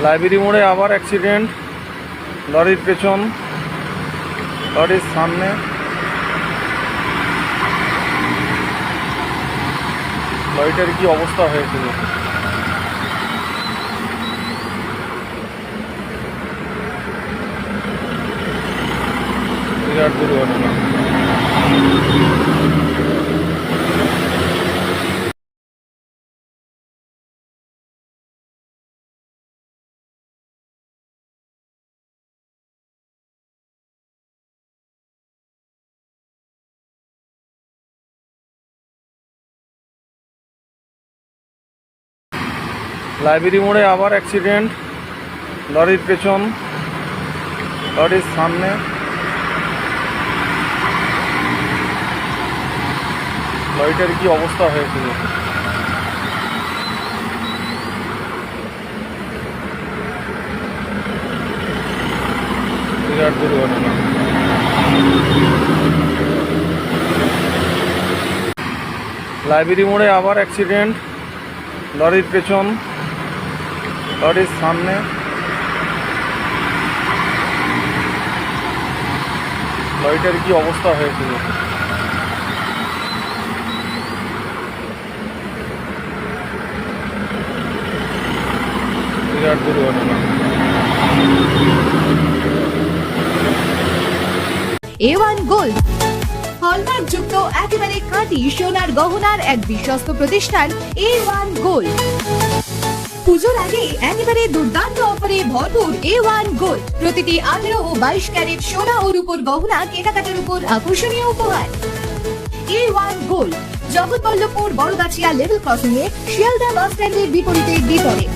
Library মোড়ে আবার accident লরির পেছন লরির সামনে। লরিটার কি অবস্থা হয়েছিল বিরাট দুর্ঘটনা। লাইব্রেরি মোড়ে আবার অ্যাক্সিডেন্ট লরির পেছন, লরির সামনে। লরিটার কি অবস্থা হয়েছিল বিরাট দুর্ঘটনা। লাইব্রেরি মোড়ে আবার অ্যাক্সিডেন্ট লরির পেছন। লরির সামনে। লরিটার কি অবস্থা হয়েছিল বিরাট দুর্ঘটনা। ওয়ান গোল্ড হলমার্ক যুক্ত একেবারে খাঁটি সোনার গহনার এক বিশ্বস্ত প্রতিষ্ঠান এ ওয়ান গোল্ড পুজোর আগে একেবারে দুর্দান্ত অফারে ভরপুর এ ওয়ান গোল্ড প্রতিটি আঠারো ও বাইশ ক্যারেট সোনা ও রূপর গহনা কেনাকাটার উপর আকর্ষণীয় উপহার। A one gold Jagatballavpur Bargachhia level crossing A Sealdah bus স্ট্যান্ডের বিপরীতে বিপরীত